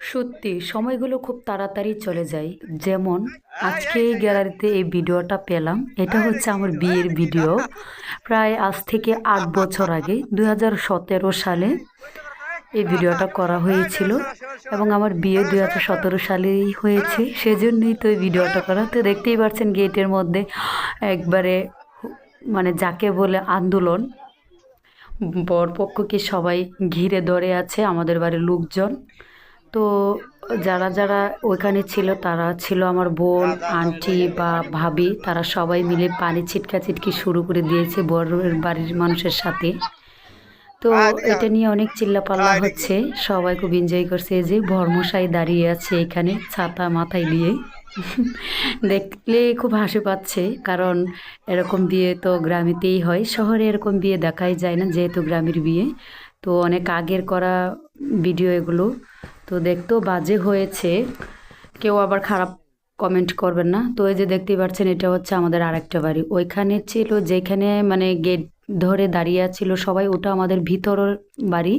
সত্যি সময়গুলো খুব তাড়াতাড়ি চলে যায়। যেমন আজকে এই গ্যালারিতে এই ভিডিওটা পেলাম। এটা হচ্ছে আমার বিয়ের ভিডিও। প্রায় আজ থেকে আট বছর আগে দু হাজার সতেরো সালে এই ভিডিওটা করা হয়েছিল এবং আমার বিয়ে দু হাজার সতেরো সালেই হয়েছে। সেজন্যই তো এই ভিডিওটা করা। তো দেখতেই পাচ্ছেন গেটের মধ্যে একবারে মানে যাকে বলে আন্দোলন। বরপক্ষকে সবাই ঘিরে ধরে আছে আমাদের বাড়ির লোকজন। তো যারা যারা ওইখানে ছিল, তারা ছিল আমার বোন, আন্টি বা ভাবি। তারা সবাই মিলে পানি ছিটকা ছিটকি শুরু করে দিয়েছে বরের বাড়ির মানুষের সাথে। তো এটা নিয়ে অনেক চিল্লাপাল্লা হচ্ছে। সবাই খুব এনজয় করছে যে ভরমশাই দাঁড়িয়ে আছে এখানে ছাতা মাথায় দিয়ে। দেখলে খুব হাসি পাচ্ছে, কারণ এরকম বিয়ে তো গ্রামেতেই হয়। শহরে এরকম বিয়ে দেখাই যায় না, যেহেতু গ্রামের বিয়ে। তো অনেক আগের করা ভিডিও এগুলো তো দেখতেও বাজে হয়েছে। কেউ আবার খারাপ কমেন্ট করবেন না। তো এই যে দেখতেই পাচ্ছেন, এটা হচ্ছে আমাদের আরেকটা বাড়ি। ওইখানে ছিল যেখানে মানে গেট ধরে দাঁড়িয়ে ছিল সবাই, ওটা আমাদের ভিতরের বাড়ি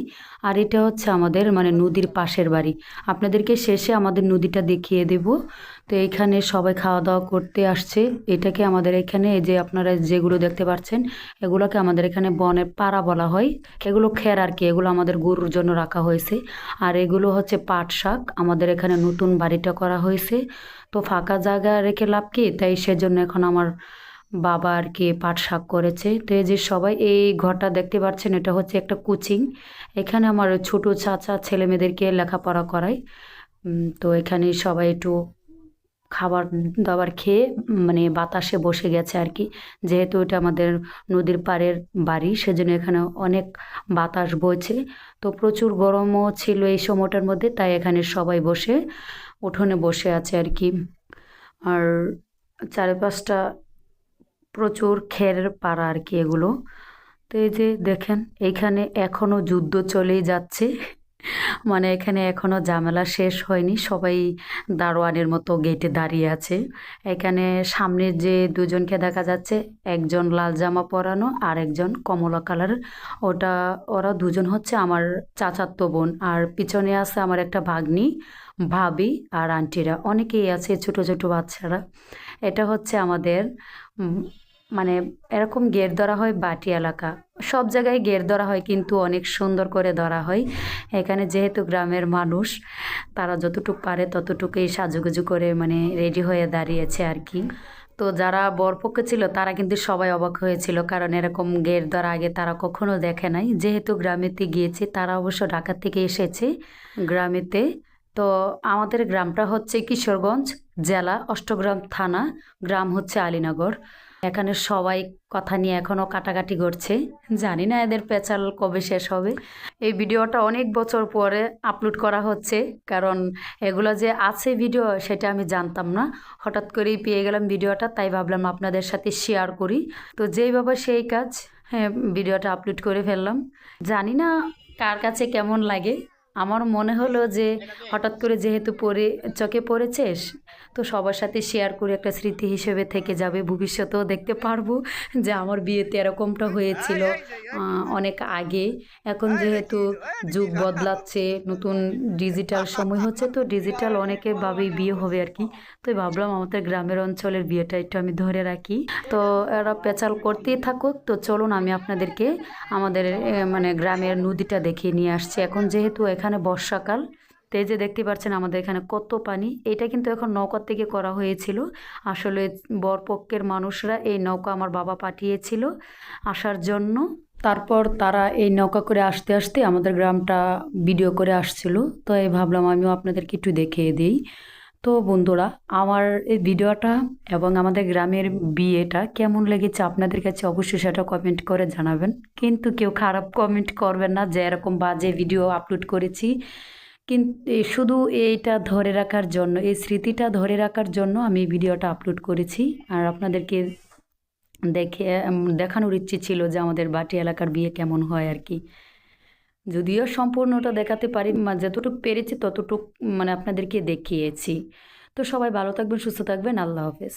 আর এটা হচ্ছে আমাদের মানে নদীর পাশের বাড়ি। আপনাদেরকে শেষে আমাদের নদীটা দেখিয়ে দেব। তো এখানে সবাই খাওয়া দাওয়া করতে আসছে। এটাকে আমাদের এখানে যে আপনারা যেগুলো দেখতে পাচ্ছেন, এগুলোকে আমাদের এখানে বনের পাড়া বলা হয়। এগুলো খের আর কি, এগুলো আমাদের গরুর জন্য রাখা হয়েছে। আর এগুলো হচ্ছে পাট শাক, আমাদের এখানে নতুন বাড়িটা করা হয়েছে। তো ফাঁকা জায়গা রেখে লাভ কি? তাই সেজন্য এখন আমার বাবা আর কি পাট শাক করেছে। তো এই যে সবাই এই ঘরটা দেখতে পাচ্ছেন এটা হচ্ছে একটা কোচিং। এখানে আমার ছোট চাচা ছেলে মেয়েদেরকে লেখাপড়া উম, তো এখানে সবাই একটু খাবার দাবার খেয়ে মানে বাতাসে বসে গেছে আর কি। যেহেতু এটা আমাদের নদীর পাড়ের বাড়ি সেজন্য এখানে অনেক বাতাস বইছে। তো প্রচুর গরমও ছিল এই সময়টার মধ্যে তাই এখানে সবাই বসে উঠোনে বসে আছে আর কি। আর চারিপাশটা প্রচুর খেরের পাড়া আর কি এগুলো। তো এই যে দেখেন এইখানে এখনও যুদ্ধ চলেই যাচ্ছে। মানে এখানে এখনও ঝামেলা শেষ হয়নি, সবাই দারোয়ানের মতো গেটে দাঁড়িয়ে আছে। এখানে সামনে যে দুজনকে দেখা যাচ্ছে, একজন লাল জামা পরানো আর একজন কমলা কালার। ওটা, ওরা দুজন হচ্ছে আমার চাচাতো বোন আর পিছনে আছে আমার একটা ভাগ্নি, ভাবি আর আন্টিরা। অনেকেই আছে ছোট ছোট বাচ্চারা। এটা হচ্ছে আমাদের মানে এরকম গেট ধরা হয় বাটি এলাকা। সব জায়গায় গেট ধরা হয় কিন্তু অনেক সুন্দর করে ধরা হয়। এখানে যেহেতু গ্রামের মানুষ, তারা যতটুকু পারে ততটুকুই সাজুগুজু করে মানে রেডি হয়ে দাঁড়িয়েছে আর কি। তো যারা বরপক্ষে ছিল, তারা কিন্তু সবাই অবাক হয়েছিল, কারণ এরকম গের ধরা আগে তারা কখনো দেখে নাই। যেহেতু গ্রামেতে গিয়েছে, তারা অবশ্য ঢাকা থেকে এসেছে গ্রামেতে। তো আমাদের গ্রামটা হচ্ছে কিশোরগঞ্জ জেলা, অষ্টগ্রাম থানা, গ্রাম হচ্ছে আলীনগর। এখানে সবাই কথা নিয়ে এখনও কাটাকাটি করছে। জানি না এদের পেঁচাল কবে শেষ হবে। এই ভিডিওটা অনেক বছর পরে আপলোড করা হচ্ছে, কারণ এগুলো যে আছে ভিডিও সেটা আমি জানতাম না। হঠাৎ করেই পেয়ে গেলাম ভিডিওটা, তাই ভাবলাম আপনাদের সাথে শেয়ার করি। তো যেইভাবে সেই কাজ হ্যাঁ ভিডিওটা আপলোড করে ফেললাম। জানি না কার কাছে কেমন লাগে। আমার মনে হলো যে হঠাৎ করে যেহেতু পড়ে, চোখে পড়েছে তো সবার সাথে শেয়ার করে একটা স্মৃতি হিসেবে থেকে যাবে। ভবিষ্যতেও দেখতে পারব যে আমার বিয়েতে এরকমটা হয়েছিল অনেক আগে। এখন যেহেতু যুগ বদলাচ্ছে নতুন ডিজিটাল সময় হচ্ছে তো ডিজিটাল অনেকে ভাবেই বিয়ে হবে আর কি। তো ভাবলাম আমাদের গ্রামের অঞ্চলের বিয়েটা একটু আমি ধরে রাখি। তো এরা পেঁচাল করতেই থাকুক। তো চলুন আমি আপনাদেরকে আমাদের মানে গ্রামের নদীটা দেখিয়ে নিয়ে আসছি। এখন যেহেতু এখানে বর্ষাকাল তো এই যে দেখতে পাচ্ছেন আমাদের এখানে কত পানি। এটা কিন্তু এখন নৌকার থেকে করা হয়েছিল। আসলে বরপক্ষের মানুষরা এই নৌকা আমার বাবা পাঠিয়েছিল আসার জন্য। তারপর তারা এই নৌকা করে আসতে আসতে আমাদের গ্রামটা ভিডিও করে আসছিল। তো এই ভাবলাম আমিও আপনাদেরকে একটু দেখিয়ে দিই। তো বন্ধুরা, আমার এই ভিডিওটা এবং আমাদের গ্রামের বিয়েটা কেমন লেগেছে আপনাদের কাছে অবশ্যই সেটা কমেন্ট করে জানাবেন। কিন্তু কেউ খারাপ কমেন্ট করবেন না যে এরকম বাজে ভিডিও আপলোড করেছি। কিন্তু শুধু এইটা ধরে রাখার জন্য, এই স্মৃতিটা ধরে রাখার জন্য আমি ভিডিওটা আপলোড করেছি। আর আপনাদেরকে দেখে দেখানোর ইচ্ছে ছিল যে আমাদের বাটি এলাকার বিয়ে কেমন হয় আর কি। যদিও সম্পূর্ণটা দেখাতে পারি যতটুকু পেরেছি ততটুকু মানে আপনাদেরকে দেখিয়েছি। তো সবাই ভালো থাকবেন, সুস্থ থাকবেন, আল্লাহ হাফেজ।